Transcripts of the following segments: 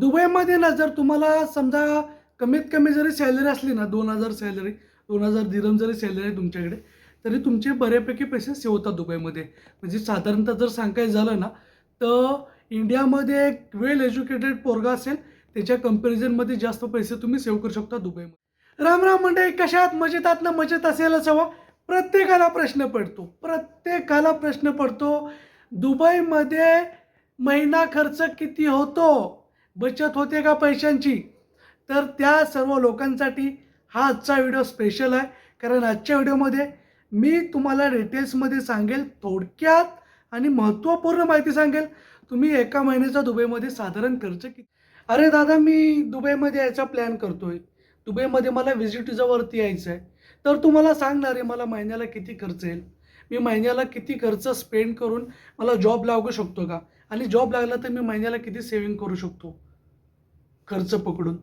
दुबईमध्ये ना जर तुम्हाला समजा कमीत कमी जरी सॅलरी असली ना दोन हजार सॅलरी दोन हजार दिरम जरी सॅलरी आहे तुमच्याकडे तरी तुमचे बऱ्यापैकी पैसे सेव होतात दुबईमध्ये. म्हणजे साधारणतः जर सांगायचं झालं ना तर इंडियामध्ये एक वेल एज्युकेटेड पोरगा असेल त्याच्या कम्पॅरिझनमध्ये जास्त पैसे तुम्ही सेव्ह करू शकता दुबईमध्ये. राम राम म्हणजे कशात मजेतात ना? मजेत असेलच हवा प्रत्येकाला प्रश्न पडतो. प्रत्येकाला प्रश्न पडतो दुबईमध्ये महिना खर्च किती होतो? बचत होते का पैशांची? तर त्या सर्व लोकांसाठी हा आजचा व्हिडिओ स्पेशल आहे. कारण आजच्या व्हिडिओमध्ये मी तुम्हाला डिटेल्समध्ये सांगेल थोडक्यात आणि महत्त्वपूर्ण माहिती सांगेल. तुम्ही एका महिन्याचा दुबईमध्ये साधारण खर्च किती अरे दादा मी दुबईमध्ये यायचा प्लॅन करतो आहे दुबईमध्ये मला व्हिजिट विजावरती यायचं आहे तर तुम्हाला सांगणार आहे मला महिन्याला किती खर्च येईल? मी महिन्याला किती खर्च स्पेंड करून मला जॉब लागू शकतो का? आणि जॉब लागला तर मी महिन्याला किती सेविंग करू शकतो? खर्च पकडून?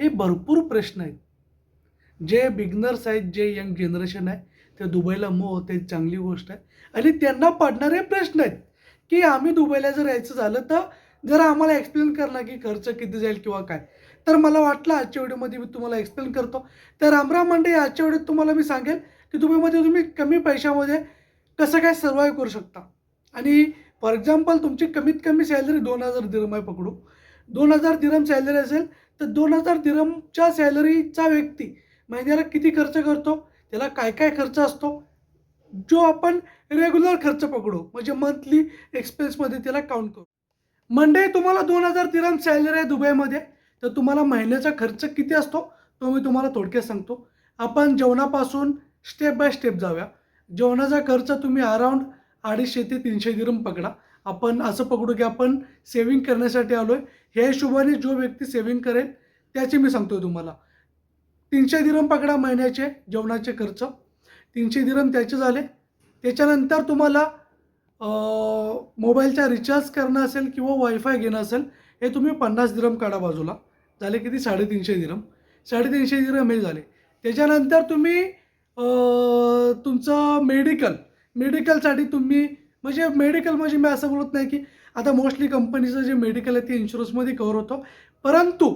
हे भरपूर प्रश्न आहेत. जे बिगनर्स आहेत जे यंग जनरेशन आहे ते दुबईला मो होते चांगली गोष्ट आहे. आणि त्यांना पडणारे प्रश्न आहेत. की आम्ही दुबईला जर यायचं झालं तर जरा आम्हाला एक्सप्लेन करणार की खर्च किती जाईल किंवा काय. तर मला वाटलं आजच्या व्हिडिओमध्ये मी तुम्हाला एक्सप्लेन करतो. तर रामराम मंडे आजच्या व्हिडिओत तुम्हाला मी सांगेल की दुबईमध्ये तुम्ही कमी पैशामध्ये कसं काय सर्वाईव्ह करू शकता. आणि फॉर एक्झाम्पल तुमची कमीत कमी सॅलरी दोन हजार दिरम पकडू. दोन हजार दिरम सॅलरी असेल तर दोन हजार दिरमच्या सॅलरीचा व्यक्ती महिन्याला किती खर्च करतो? त्याला काय काय खर्च असतो? जो आपण रेग्युलर खर्च पकडू म्हणजे मंथली एक्सपेन्समध्ये त्याला काउंट करू. मंडे तुम्हाला दोन हजार दिरम सॅलरी आहे दुबईमध्ये तर तुम्हाला महिन्याचा खर्च किती असतो? तो मी तुम्हाला थोडक्यात सांगतो. आपण जेवणापासून स्टेप बाय स्टेप जाऊया. जेवणाचा खर्च तुम्ही अराऊंड अडीचशे ते तीनशे दिरम पकडा. आपण असं पकडू की आपण सेविंग करण्यासाठी आलो आहे ह्या हिशोबाने जो व्यक्ती सेविंग करेल त्याचे मी सांगतो तुम्हाला. तीनशे दिरम पकडा महिन्याचे जेवणाचे खर्च. तीनशे दिरम त्याचे झाले. त्याच्यानंतर तुम्हाला मोबाईलचा रिचार्ज करणं असेल किंवा वायफाय घेणं असेल हे तुम्ही पन्नास दिरम काढा बाजूला. झाले किती? साडेतीनशे दिरम. साडेतीनशे दिरम हे झाले. त्याच्यानंतर तुम्ही तुमचं मेडिकल मेडिकलसाठी तुम्ही म्हणजे मेडिकल म्हणजे मी असं बोलत नाही की आता मोस्टली कंपनीचं जे मेडिकल आहे ते इन्शुरन्समध्ये कवर होतं. परंतु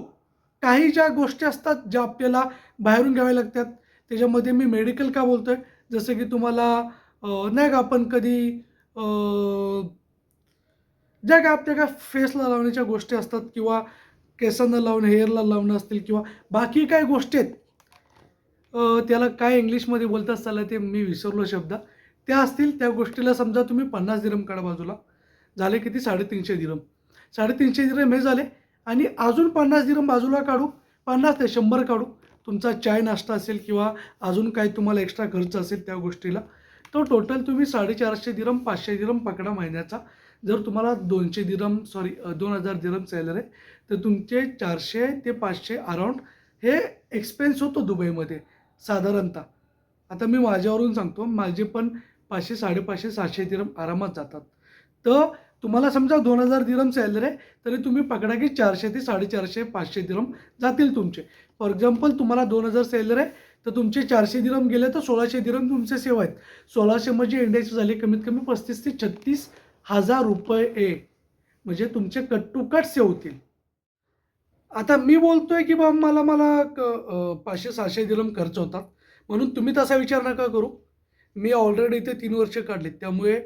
काही ज्या गोष्टी असतात ज्या आपल्याला बाहेरून घ्याव्या लागतात त्याच्यामध्ये मी मेडिकल का बोलतो आहे जसं की तुम्हाला नाही का आपण कधी ज्या काय आपल्या काय फेसला लावण्याच्या गोष्टी असतात किंवा केसांना लावणं हेअरला लावणं असतील किंवा बाकी काय गोष्टी आहेत त्याला काय इंग्लिशमध्ये बोलतात चाललं ते मी विसरलो शब्द. त्या असतील त्या गोष्टीला समजा तुम्ही पन्नास दिरम काढा बाजूला. झाले किती? साडेतीनशे दिरम. साडेतीनशे दिरम हे झाले आणि अजून पन्नास दिरम बाजूला काढू. पन्नास ते शंभर काढू. तुमचा चाय नाश्ता असेल किंवा अजून काही तुम्हाला एक्स्ट्रा खर्च असेल त्या गोष्टीला तो टोटल तुम्ही साडेचारशे दिरम पाचशे दिरम पकडा महिन्याचा. जर तुम्हाला दोनशे दिरम सॉरी दोन हजार दिरम सॅलरी आहे तर तुमचे चारशे ते पाचशे अराऊंड हे एक्सपेन्स होतो दुबईमध्ये साधारणतः. आता मी माझ्यावरून सांगतो माझे पण पाचशे साडेपाचशे सातशे दिरम आरामात जातात. तर तुम्हाला समजा दोन हजार दिरम सॅलरी आहे तरी तुम्ही पकडा की चारशे ते साडेचारशे पाचशे दिरम जातील तुमचे. फॉर एक्झाम्पल तुम्हाला दोन हजार सॅलरी आहे तर तुमचे चारशे दिरम गेले तर सोळाशे दिरम तुमचे सेवा आहेत. सोळाशे म्हणजे इंडियाचे झाले कमीत कमी पस्तीस ते छत्तीस हजार रुपये. म्हणजे तुमचे कट टू कट सेव होतील. आता मी बोलतोय की बा मला मला क- पाचशे सहाशे दिरम खर्च होतात. म्हणून तुम्ही तसा विचार नका करू. मी ऑलरेडी इथे तीन वर्ष काढली त्यामुळे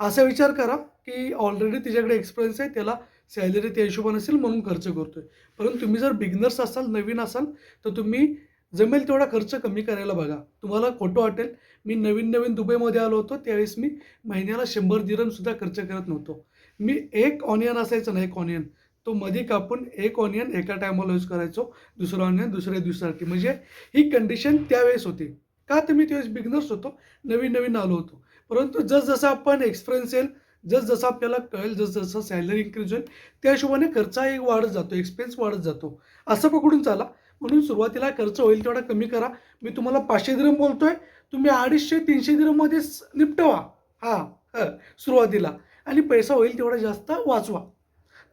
असा विचार करा की ऑलरेडी तिच्याकडे एक्सपिरियन्स आहे त्याला सॅलरी त्या हिशोबाने असेल म्हणून खर्च करतो आहे परंतु तुम्ही जर बिगनर्स असाल नवीन असाल तर तुम्ही जमेल तेवढा खर्च कमी करायला बघा. तुम्हाला खोटं वाटेल. मी नवीन नवीन दुबईमध्ये आलो होतो त्यावेळेस मी महिन्याला शंभर दिरमसुद्धा खर्च करत नव्हतो. मी एक ऑनियन असायचं ना एक ऑनियन तो मध्ये कापून एक ऑनियन एका टायमाला यूज करायचो दुसरा ऑनियन दुसऱ्या दिवसासाठी. म्हणजे ही कंडिशन त्यावेळेस होती. का तर मी त्यावेळेस बिगनर्स होतो? नवीन नवीन आलो होतो. परंतु जसजसं आपण एक्सपिरियन्स येईल जसजसं आपल्याला कळेल जसजसं सॅलरी इन्क्रीज होईल त्या हिशोबाने खर्चही वाढत जातो एक्सपेन्स वाढत जातो. असं पकडून चाला. म्हणून सुरुवातीला खर्च होईल तेवढा कमी करा. मी तुम्हाला पाचशे दिरम बोलतोय. तुम्ही अडीचशे तीनशे दिरममध्ये निपटवा. हां सुरुवातीला. आणि पैसा होईल तेवढा जास्त वाचवा.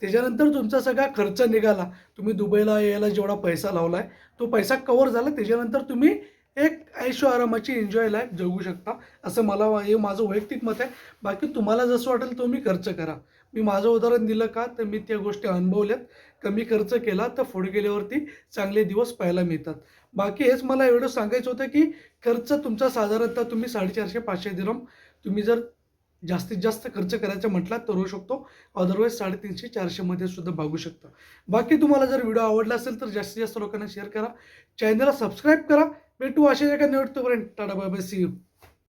त्याच्यानंतर तुमचा सगळा खर्च निघाला. तुम्ही दुबईला यायला जेवढा पैसा लावला आहे तो पैसा कवर झाला. त्याच्यानंतर तुम्ही एक ऐशो आरामाची एन्जॉय लाईफ जगू शकता असं मला हे माझं वैयक्तिक मत आहे. बाकी तुम्हाला जसं वाटेल तो मी खर्च करा. मी माझं उदाहरण दिलं का तर मी त्या गोष्टी अनुभवल्यात. कमी खर्च केला तर पुढे गेल्यावरती चांगले दिवस पाहायला मिळतात. बाकी हेच मला एवढं सांगायचं होतं की खर्च तुमचा साधारणतः तुम्ही साडेचारशे पाचशे दिरम तुम्ही जर जास्तीत जास्त खर्च करायचा म्हटला तर होऊ शकतो. अदरवाईज साडेतीनशे चारशेमध्ये सुद्धा भागू शकता. बाकी तुम्हाला जर व्हिडिओ आवडला असेल तर जास्तीत जास्त लोकांना शेअर करा. चॅनलला सबस्क्राईब करा. একটু আসে জায়গায় নেওয়ার তো পারেন tata bye bye see you